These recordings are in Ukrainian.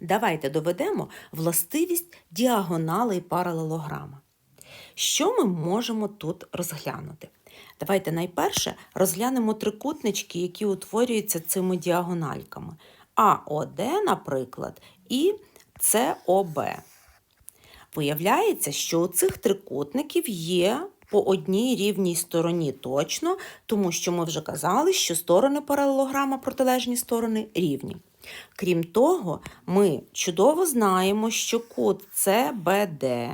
Давайте доведемо властивість діагоналей паралелограма. Що ми можемо тут розглянути? Давайте найперше розглянемо трикутнички, які утворюються цими діагональками. АОД, наприклад, і СОБ. Виявляється, що у цих трикутників є по одній рівній стороні точно, тому що ми вже казали, що сторони паралелограма, протилежні сторони рівні. Крім того, ми чудово знаємо, що кут CBD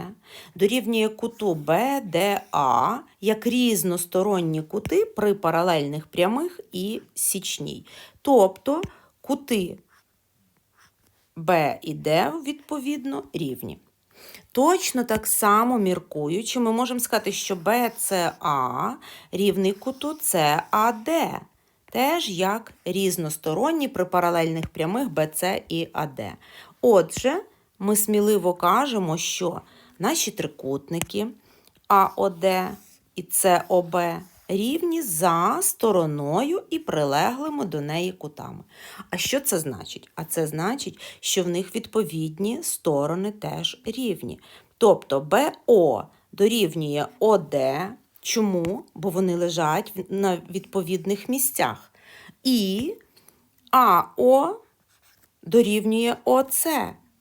дорівнює куту BDA як різносторонні кути при паралельних прямих і січній. Тобто кути B і D, відповідно, рівні. Точно так само міркуючи, ми можемо сказати, що BCA рівний куту CAD, теж як різносторонні при паралельних прямих BC і AD. Отже, ми сміливо кажемо, що наші трикутники AOD і COB рівні за стороною і прилеглими до неї кутами. А що це значить? А це значить, що в них відповідні сторони теж рівні. Тобто БО дорівнює ОД. Чому? Бо вони лежать на відповідних місцях. І АО дорівнює ОЦ.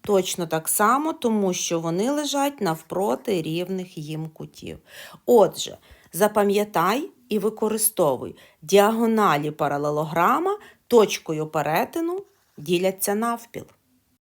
Точно так само, тому що вони лежать навпроти рівних їм кутів. Отже, запам'ятай і використовуй діагоналі паралелограма точкою перетину діляться навпіл.